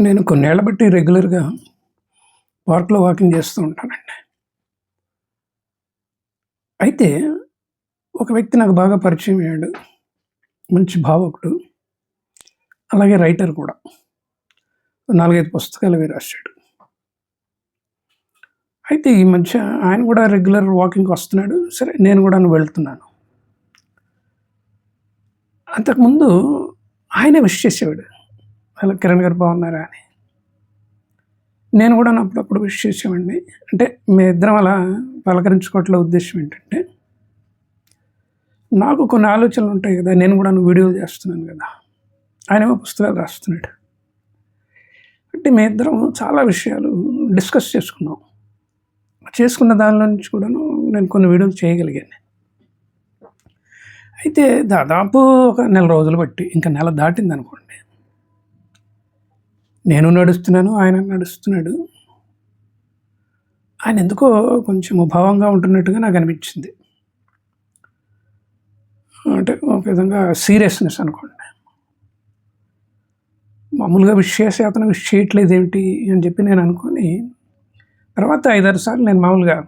నేను కొన్నేళ్ళ బట్టి రెగ్యులర్గా పార్క్లో వాకింగ్ చేస్తూ ఉంటానండి. అయితే ఒక వ్యక్తి నాకు బాగా పరిచయం అయ్యాడు. మంచి భావకుడు. అలాగే రైటర్ కూడా. నాలుగైదు పుస్తకాలు అవి రాశాడు. అయితే ఈ మధ్య ఆయన కూడా రెగ్యులర్ వాకింగ్ వస్తున్నాడు. సరే నేను కూడా వెళ్తున్నాను. అంతకుముందు ఆయనే విష్ చేసేవాడు. హలో కిరణ్ గారు బాగున్నారా అని. నేను కూడా అప్పుడప్పుడు విష్ చేసేవాడిని. అంటే మీ ఇద్దరం అలా పలకరించుకోవట్ల ఉద్దేశం ఏంటంటే నాకు కొన్ని ఆలోచనలు ఉంటాయి కదా నేను కూడా వీడియోలు చేస్తున్నాను కదా. ఆయన ఏమో పుస్తకాలు రాస్తున్నాడు. అంటే మీ ఇద్దరం చాలా విషయాలు డిస్కస్ చేసుకున్నాం. చేసుకున్న దానిలో నుంచి కూడాను నేను కొన్ని వీడియోలు చేయగలిగాను. అయితే దాదాపు ఒక నెల రోజులు బట్టి ఇంకా నెల దాటింది అనుకోండి నేను నడుస్తున్నాను ఆయన నడుస్తున్నాడు. ఆయన ఎందుకో కొంచెం భావంగా ఉంటున్నట్టుగా నాకు అనిపించింది. అంటే ఒక విధంగా సీరియస్నెస్ అనుకోండి. మామూలుగా విష్ చేసి అతను విష్ చేయట్లేదు ఏమిటి అని చెప్పి నేను అనుకొని తర్వాత ఐదారు సార్లు నేను మామూలుగా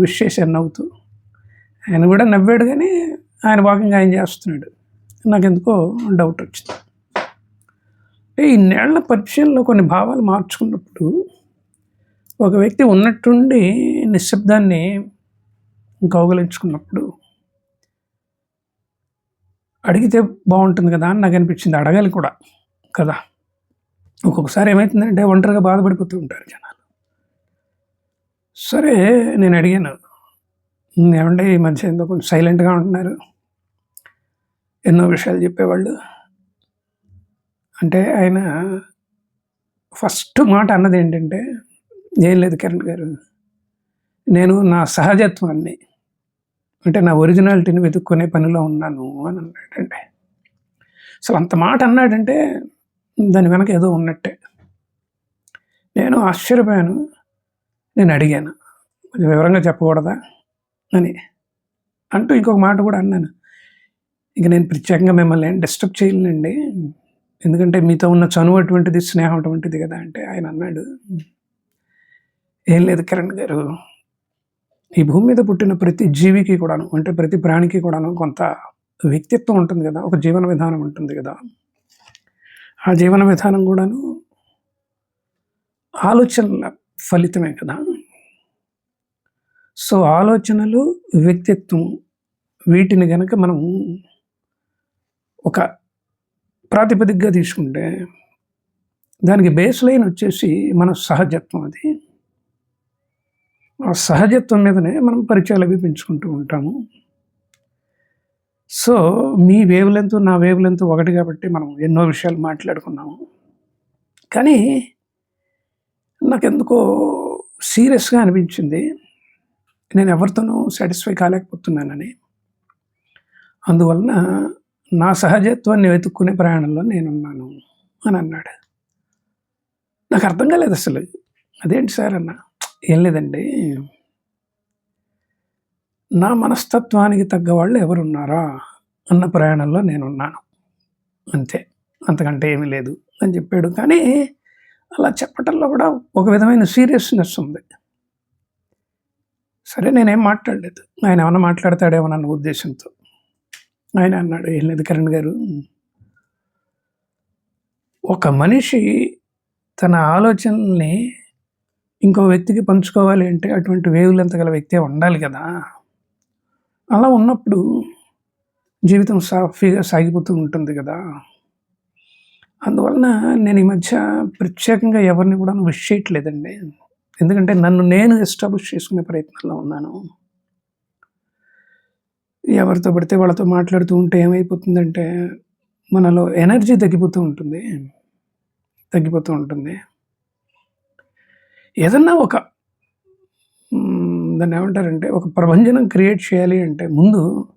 విష్ చేశాను నవ్వుతూ ఆయన కూడా నవ్వాడు కానీ ఆయన వాకింగ్ ఆయన చేస్తున్నాడు. నాకు ఎందుకో డౌట్ వచ్చింది. అంటే ఈ నేళ్ళ పరిచయంలో కొన్ని భావాలు మార్చుకున్నప్పుడు ఒక వ్యక్తి ఉన్నట్టుండి నిశ్శబ్దాన్ని కౌగలించుకున్నప్పుడు అడిగితే బాగుంటుంది కదా అని నాకు అనిపించింది. అడగాలి కూడా కదా. ఒక్కొక్కసారి ఏమవుతుందంటే ఒంటరిగా బాధపడిపోతూ ఉంటారు జనాలు. సరే నేను అడిగాను. ఏమంటే ఈ మధ్య ఎందుకు కొంచెం సైలెంట్గా ఉంటున్నారు? ఎన్నో విషయాలు చెప్పేవాళ్ళు. అంటే ఆయన ఫస్ట్ మాట అన్నది ఏంటంటే ఏం లేదు కిరణ్ గారు నేను నా సహజత్వాన్ని అంటే నా ఒరిజినాలిటీని వెతుక్కునే పనిలో ఉన్నాను అని అన్నాడంటే. అసలు అంత మాట అన్నాడంటే దాని వెనక ఏదో ఉన్నట్టే. నేను ఆశ్చర్యపోయాను నేను అడిగాను కొంచెం వివరంగా చెప్పకూడదా? అని అంటూ ఇంకొక మాట కూడా అన్నాను. ఇంక నేను ప్రత్యేకంగా మిమ్మల్ని డిస్టర్బ్ చేయలేనండి ఎందుకంటే మీతో ఉన్న చనువు అటువంటిది స్నేహం అటువంటిది కదా అంటే ఆయన అన్నాడు. ఏం లేదు కిరణ్ గారు ఈ భూమి మీద పుట్టిన ప్రతి జీవికి కూడాను అంటే ప్రతి ప్రాణికి కూడాను కొంత వ్యక్తిత్వం ఉంటుంది కదా ఒక జీవన విధానం ఉంటుంది కదా. ఆ జీవన విధానం కూడాను ఆలోచనల ఫలితమే కదా. సో ఆలోచనలు వ్యక్తిత్వం వీటిని గనక మనం ఒక ప్రాతిపదికగా తీసుకుంటే దానికి బేస్ లైన్ వచ్చేసి మన సహజత్వం అది. ఆ సహజత్వం మీదనే మనం పరిచయాలు అవి పెంచుకుంటూ ఉంటాము. సో మీ వేవ్ లెంత్ నా వేవ్ లెంత్ ఒకటి కాబట్టి మనం ఎన్నో విషయాలు మాట్లాడుకున్నాము. కానీ నాకెందుకో సీరియస్గా అనిపించింది. నేను ఎవరితోనూ సాటిస్ఫై కాలేకపోతున్నానని. అందువలన నా సహజత్వాన్ని వెతుక్కునే ప్రయాణంలో నేనున్నాను అని అన్నాడు. నాకు అర్థం కాలేదు అసలు. అదేంటి సార్ అన్న? ఏం లేదండి. నా మనస్తత్వానికి తగ్గ వాళ్ళు ఎవరున్నారా అన్న ప్రయాణంలో నేనున్నాను. అంతే. అంతకంటే ఏమీ లేదు అని చెప్పాడు. కానీ అలా చెప్పటంలో కూడా ఒక విధమైన సీరియస్నెస్ ఉంది. సరే నేనేం మాట్లాడలేదు. ఆయన ఏమన్నా మాట్లాడతాడేమో అన్న ఉద్దేశంతో. ఆయన అన్నాడు ఏం లేదు కరణ్ గారు. ఒక మనిషి తన ఆలోచనల్ని ఇంకో వ్యక్తికి పంచుకోవాలి అంటే అటువంటి వేవులంత గల వ్యక్తి ఉండాలి కదా. అలా ఉన్నప్పుడు జీవితం సాఫీగా సాగిపోతూ ఉంటుంది కదా. అందువలన నేను ఈ మధ్య ప్రత్యేకంగా ఎవరిని కూడా విష్ చేయట్లేదండి. ఎందుకంటే నన్ను నేను ఎస్టాబ్లిష్ చేసుకునే ప్రయత్నంలో ఉన్నాను. ఎవరితో పడితే వాళ్ళతో మాట్లాడుతూ ఉంటే ఏమైపోతుందంటే మనలో ఎనర్జీ తగ్గిపోతూ ఉంటుంది. తగ్గిపోతూ ఉంటుంది. ఏదన్నా ఒక దాన్ని ఏమంటారంటే ఒక ప్రభంజనం క్రియేట్ చేయాలి అంటే ముందు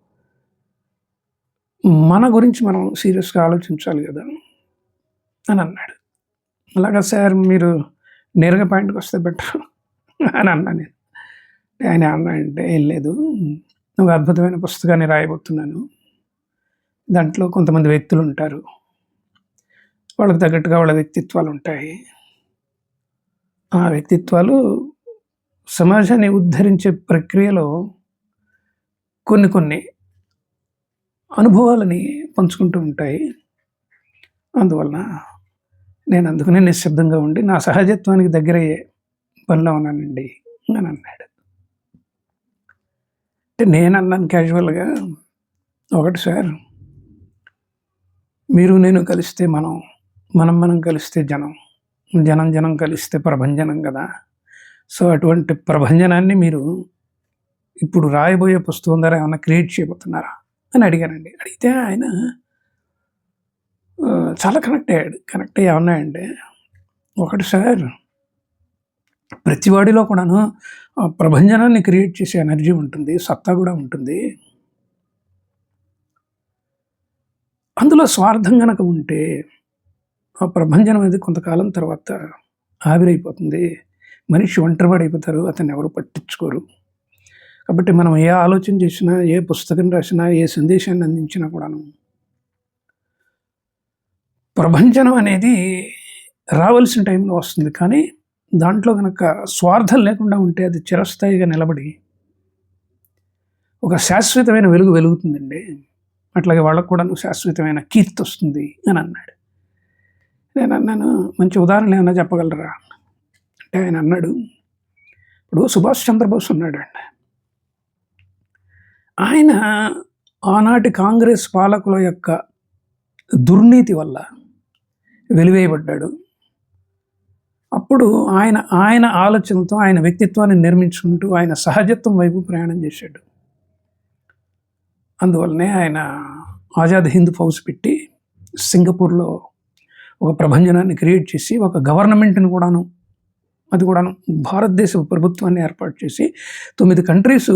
మన గురించి మనం సీరియస్గా ఆలోచించాలి కదా అని అన్నాడు. అలాగా సార్ మీరు నేరుగా పాయింట్కి వస్తే బెటర్ అని అన్నా నేను. ఆయన అన్నా అంటే ఏం లేదు. ఒక అద్భుతమైన పుస్తకాన్ని రాయబోతున్నాను. దాంట్లో కొంతమంది వ్యక్తులు ఉంటారు వాళ్ళకి తగ్గట్టుగా వాళ్ళ వ్యక్తిత్వాలు ఉంటాయి ఆ వ్యక్తిత్వాలు సమాజాన్ని ఉద్ధరించే ప్రక్రియలో కొన్ని కొన్ని అనుభవాలని పంచుకుంటూ ఉంటాయి. అందువలన నేను అందుకనే నిశ్శబ్దంగా ఉండి నా సహజత్వానికి దగ్గరయ్యే పనిలో ఉన్నానండి అని అన్నాడు. అంటే నేను అన్నాను క్యాజువల్గా ఒకటి సార్ మీరు నేను కలిస్తే మనం మనం మనం కలిస్తే జనం జనం జనం కలిస్తే ప్రభంజనం కదా? సో అటువంటి ప్రభంజనాన్ని మీరు ఇప్పుడు రాయబోయే పుస్తకం ద్వారా ఏమైనా క్రియేట్ చేయబోతున్నారా? అని అడిగానండి. అడిగితే ఆయన చాలా కనెక్ట్ అయ్యాడు. కనెక్ట్ అయ్యి ఏమన్నాయంటే ఒకటి సార్ ప్రతివాడిలో కూడాను ఆ ప్రభంజనాన్ని క్రియేట్ చేసే ఎనర్జీ ఉంటుంది సత్తా కూడా ఉంటుంది. అందులో స్వార్థం కనుక ఉంటే ఆ ప్రభంజనం అనేది కొంతకాలం తర్వాత ఆవిరైపోతుంది. మనిషి ఒంటరివాడు అయిపోతారు అతన్ని ఎవరు పట్టించుకోరు. కాబట్టి మనం ఏ ఆలోచన చేసినా ఏ పుస్తకం రాసినా ఏ సందేశాన్ని అందించినా కూడాను ప్రభంజనం అనేది రావాల్సిన టైంలో వస్తుంది. కానీ దాంట్లో కనుక స్వార్థం లేకుండా ఉంటే అది చిరస్థాయిగా నిలబడి ఒక శాశ్వతమైన వెలుగు వెలుగుతుందండి. అట్లాగే వాళ్ళకు కూడా నువ్వు శాశ్వతమైన కీర్తి వస్తుంది అని అన్నాడు. నేను అన్నాను మంచి ఉదాహరణ ఏమైనా చెప్పగలరా? అంటే ఆయన అన్నాడు ఇప్పుడు సుభాష్ చంద్రబోస్ ఉన్నాడు అండి. ఆయన ఆనాటి కాంగ్రెస్ పాలకుల యొక్క దుర్నీతి వల్ల వెలివేయబడ్డాడు. అప్పుడు ఆయన ఆయన ఆలోచనతో ఆయన వ్యక్తిత్వాన్ని నిర్మించుకుంటూ ఆయన సహజత్వం వైపు ప్రయాణం చేశాడు. అందువల్లనే ఆయన ఆజాద్ హింద్ ఫౌజ్ పెట్టి సింగపూర్లో ఒక ప్రభంజనాన్ని క్రియేట్ చేసి ఒక గవర్నమెంట్ని కూడాను అది కూడాను భారతదేశ ప్రభుత్వాన్ని ఏర్పాటు చేసి తొమ్మిది కంట్రీస్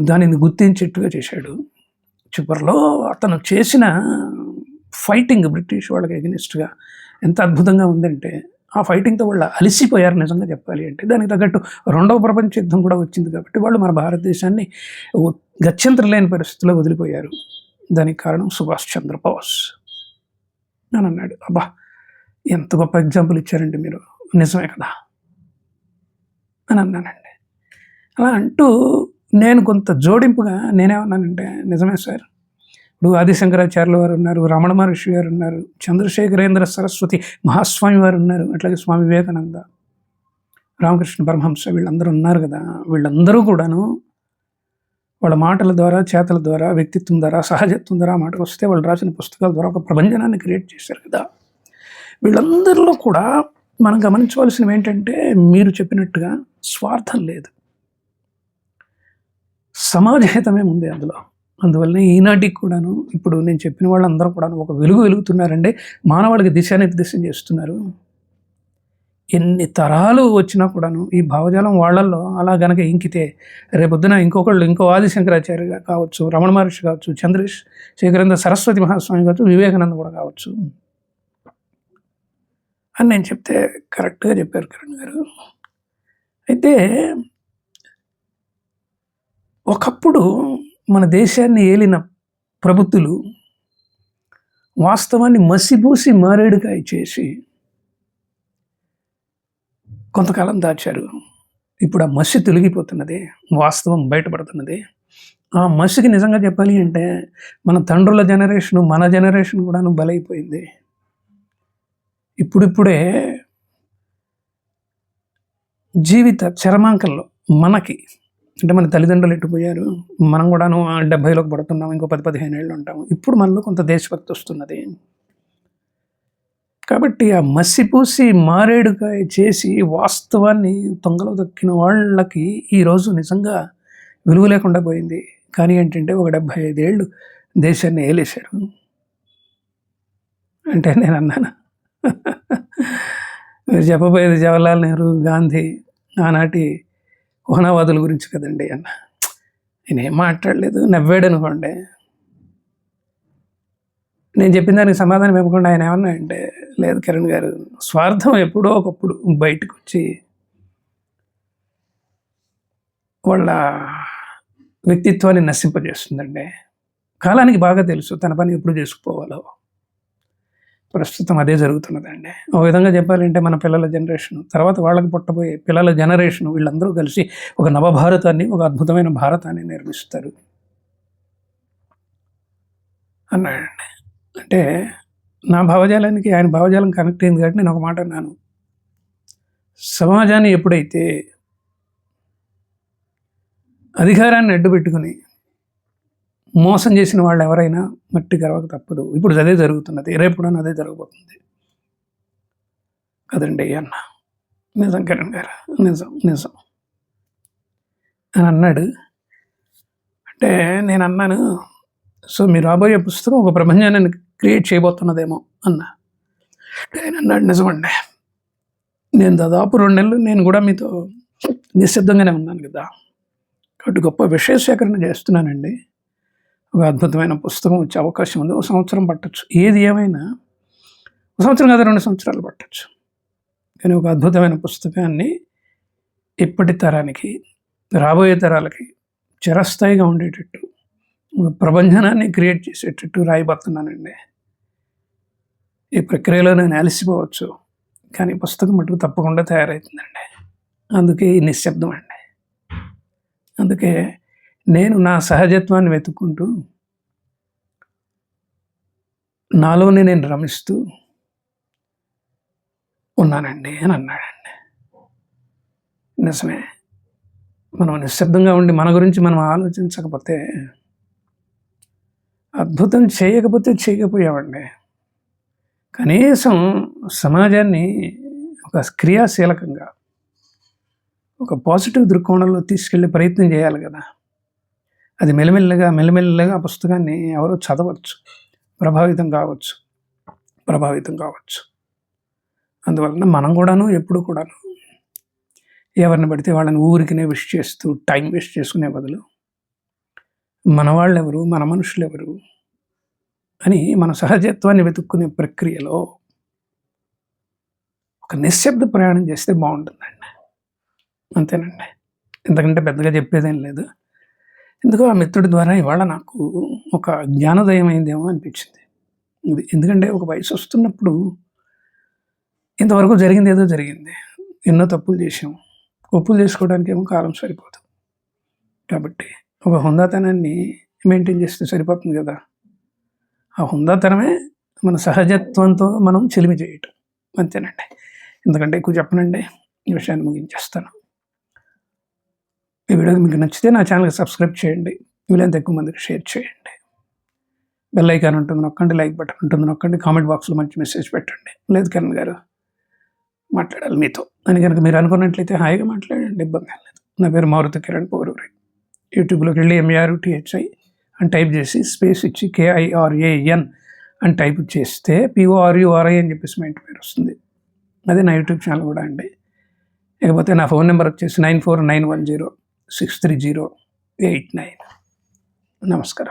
దానిని గుర్తించేట్టుగా చేశాడు. చివరిలో అతను చేసిన ఫైటింగ్ బ్రిటిష్ వాళ్ళకి ఎగనిస్ట్గా ఎంత అద్భుతంగా ఉందంటే ఆ ఫైటింగ్తో వాళ్ళు అలసిపోయారు నిజంగా చెప్పాలి అంటే. దానికి తగ్గట్టు రెండవ ప్రపంచ యుద్ధం కూడా వచ్చింది కాబట్టి వాళ్ళు మన భారతదేశాన్ని ఓ గత్యంతరం లేని పరిస్థితిలో వదిలిపోయారు. దానికి కారణం సుభాష్ చంద్రబోస్. అని అన్నాడు అబ్బా ఎంత గొప్ప ఎగ్జాంపుల్ ఇచ్చారండి మీరు. నిజమే కదా? అని అన్నానండి. అలా అంటూ నేను కొంత జోడింపుగా నేనేమన్నానంటే నిజమే సార్ ఇప్పుడు ఆదిశంకరాచార్యుల వారు ఉన్నారు రమణ మహర్షి గారు ఉన్నారు చంద్రశేఖరేంద్ర సరస్వతి మహాస్వామి వారు ఉన్నారు అట్లాగే స్వామి వివేకానంద రామకృష్ణ పరమహంస వీళ్ళందరూ ఉన్నారు కదా. వీళ్ళందరూ కూడాను వాళ్ళ మాటల ద్వారా చేతల ద్వారా వ్యక్తిత్వం ద్వారా సహజత్వం ద్వారా మాటలు మాటకు వస్తే వాళ్ళు రాసిన పుస్తకాల ద్వారా ఒక ప్రభంజనాన్ని క్రియేట్ చేశారు కదా. వీళ్ళందరిలో కూడా మనం గమనించవలసినవి ఏంటంటే మీరు చెప్పినట్టుగా స్వార్థం లేదు. సమాజహితమే ఉంది అందులో. అందువల్ల ఈనాటికి కూడాను ఇప్పుడు నేను చెప్పిన వాళ్ళందరూ కూడాను ఒక వెలుగు వెలుగుతున్నారండి. మానవాళికి దిశానిర్దేశం చేస్తున్నారు. ఎన్ని తరాలు వచ్చినా కూడాను ఈ భావజాలం వాళ్ళల్లో అలా గనక ఇంకితే రేపొద్దున ఇంకొకళ్ళు ఇంకో ఆదిశంకరాచార్య కావచ్చు రమణ మహర్షి కావచ్చు చంద్రేష్ శేఖరేంద్ర సరస్వతి మహాస్వామి కావచ్చు వివేకానంద కూడా కావచ్చు. అని నేను చెప్తే కరెక్ట్గా చెప్పారు కిరణ్ గారు. అయితే ఒకప్పుడు మన దేశాన్ని ఏలిన ప్రభుత్వులు వాస్తవాన్ని మసిబూసి మారేడుకాయ చేసి కొంతకాలం దాచారు. ఇప్పుడు ఆ మసి తొలగిపోతున్నది వాస్తవం బయటపడుతున్నది. ఆ మసికి నిజంగా చెప్పాలి అంటే మన తండ్రుల జనరేషను మన జనరేషన్ కూడాను బలైపోయింది. ఇప్పుడిప్పుడే జీవిత చరమాంకంలో మనకి అంటే మన తల్లిదండ్రులు ఎట్టుపోయారు మనం కూడాను ఆ డెబ్భైలోకి పడుతున్నాం ఇంకో పది పదిహేను ఏళ్ళు ఉంటాము. ఇప్పుడు మనలో కొంత దేశభక్తి వస్తున్నది. కాబట్టి ఆ మసిపూసి మారేడుకాయ చేసి వాస్తవాన్ని తొంగలో దక్కిన వాళ్ళకి ఈరోజు నిజంగా విలువ లేకుండా పోయింది. కానీ ఏంటంటే ఒక డెబ్భై ఐదేళ్ళు దేశాన్ని ఏలేశారు. అంటే నేను అన్నాను. మీరు చెప్పబోయేది జవహర్లాల్ నెహ్రూ గాంధీ ఆనాటి కోనవాదుల గురించి కదండి అన్న. ఏం మాట్లాడలేదు నవ్వాడు అనుకోండి నేను చెప్పిన దానికి సమాధానం ఇవ్వకుండా ఆయన ఏమన్నా అంటే లేదు కిరణ్ గారు స్వార్థం ఎప్పుడో ఒకప్పుడు బయటకు వచ్చి వాళ్ళ వ్యక్తిత్వాన్ని నశింపజేస్తుందండి. కాలానికి బాగా తెలుసు తన పని ఎప్పుడు చేసుకుపోవాలో. ప్రస్తుతం అదే జరుగుతున్నదండి. ఒక విధంగా చెప్పాలంటే మన పిల్లల జనరేషన్ తర్వాత వాళ్ళకి పుట్టబోయే పిల్లల జనరేషన్ వీళ్ళందరూ కలిసి ఒక నవభారతాన్ని ఒక అద్భుతమైన భారతాన్ని నిర్మిస్తారు. అన్నాడండి. అంటే నా భావజాలానికి ఆయన భావజాలం కనెక్ట్ అయింది కాబట్టి నేను ఒక మాట అన్నాను. సమాజాన్ని ఎప్పుడైతే అధికారాన్ని అడ్డుపెట్టుకుని మోసం చేసిన వాళ్ళు ఎవరైనా మట్టి గర్వక తప్పదు. ఇప్పుడు అదే జరుగుతున్నది. రేపు కూడా అదే జరగబోతుంది. కదండి అన్న? నిజం కిరణ్ గారు. నిజం నిజం. అని అన్నాడు. అంటే నేను అన్నాను సో మీరు రాబోయే పుస్తకం ఒక ప్రపంచాన్ని క్రియేట్ చేయబోతున్నదేమో అన్న. అంటే ఆయన అన్నాడు నిజమండి. నేను దాదాపు రెండు నెలలు నేను కూడా మీతో నిశ్శబ్దంగానే ఉన్నాను కదా. కాబట్టి గొప్ప విషయ సేకరణ చేస్తున్నానండి. ఒక అద్భుతమైన పుస్తకం వచ్చే అవకాశం ఉంది. ఒక సంవత్సరం పట్టచ్చు. ఏది ఏమైనా ఒక సంవత్సరం కాదు రెండు సంవత్సరాలు పట్టచ్చు. కానీ ఒక అద్భుతమైన పుస్తకాన్ని ఇప్పటి తరానికి రాబోయే తరాలకి చిరస్థాయిగా ఉండేటట్టు ప్రబంధనాన్ని క్రియేట్ చేసేటట్టు రాయబోతున్నానండి. ఈ ప్రక్రియలో నేను అలసిపోవచ్చు కానీ పుస్తకం మటుకు తప్పకుండా తయారవుతుందండి అందుకే ఈ నిశ్శబ్దం అండి. అందుకే నేను నా సహజత్వాన్ని వెతుక్కుంటూ నాలోనే నేను రమిస్తూ ఉన్నానండి అని అన్నాడండి. నిజమే. మనం నిశ్శబ్దంగా ఉండి మన గురించి మనం ఆలోచించకపోతే అద్భుతం చేయకపోతే చేయకపోయామండి కనీసం సమాజాన్ని ఒక క్రియాశీలకంగా ఒక పాజిటివ్ దృక్కోణంలో తీసుకెళ్ళే ప్రయత్నం చేయాలి కదా. అది మెల్లమెల్లగా మెల్లమెల్లగా ఆ పుస్తకాన్ని ఎవరో చదవచ్చు. ప్రభావితం కావచ్చు. ప్రభావితం కావచ్చు. అందువలన మనం కూడాను ఎప్పుడు కూడాను ఎవరిని పడితే వాళ్ళని ఊరికినే విష్ చేస్తూ టైం వేస్ట్ చేసుకునే బదులు మన వాళ్ళు ఎవరు మన మనుషులు ఎవరు అని మన సహజత్వాన్ని వెతుక్కునే ప్రక్రియలో ఒక నిశ్శబ్ద ప్రయాణం చేస్తే బాగుంటుందండి. అంతేనండి. ఇంతకంటే పెద్దగా చెప్పేదేం లేదు. ఎందుకో ఆ మిత్రుడి ద్వారా ఇవాళ నాకు ఒక జ్ఞానోదయం అయిందేమో అనిపించింది. ఇది ఎందుకంటే ఒక వయసు వస్తున్నప్పుడు ఇంతవరకు జరిగింది ఏదో జరిగింది. ఎన్నో తప్పులు చేసాము ఒప్పులు చేసుకోవడానికి ఏమో కాలం సరిపోదు. కాబట్టి ఒక హుందాతనాన్ని మెయింటైన్ చేస్తే సరిపోతుంది కదా. ఆ హుందాతనమే మన సహజత్వంతో మనం చెలిమి చేయటం. అంతేనండి. ఎందుకంటే ఎక్కువ చెప్పనండి. ఈ విషయాన్ని ముగించేస్తాను. ఈ వీడియో మీకు నచ్చితే నా ఛానల్కి సబ్స్క్రైబ్ చేయండి. వీలైనంత ఎక్కువ మందికి షేర్ చేయండి. బెల్ ఐకాన్ ఉంటుంది నొక్కండి లైక్ బటన్ ఉంటుంది నొక్కండి కామెంట్ బాక్స్లో మంచి మెసేజ్ పెట్టండి. లేదు కిరణ్ గారు మాట్లాడాలి మీతో. అని కనుక మీరు అనుకున్నట్లయితే హాయిగా మాట్లాడండి ఇబ్బంది లేదు. నా పేరు మారుతి కిరణ్ పౌరూరి. యూట్యూబ్లోకి వెళ్ళి ఎంఆర్ టిహెచ్ఐ అని టైప్ చేసి స్పేస్ ఇచ్చి కేఐఆర్ఏఎన్ అని టైప్ చేస్తే పిఓఆర్యుఆర్ఐ అని చెప్పేసి మా ఇంటి పేరు వస్తుంది. అదే నా యూట్యూబ్ ఛానల్ కూడా అండి. ఇకపోతే నా ఫోన్ నెంబర్ వచ్చేసి nine four nine one zero. Six three zero eight nine ನಮಸ್ಕಾರ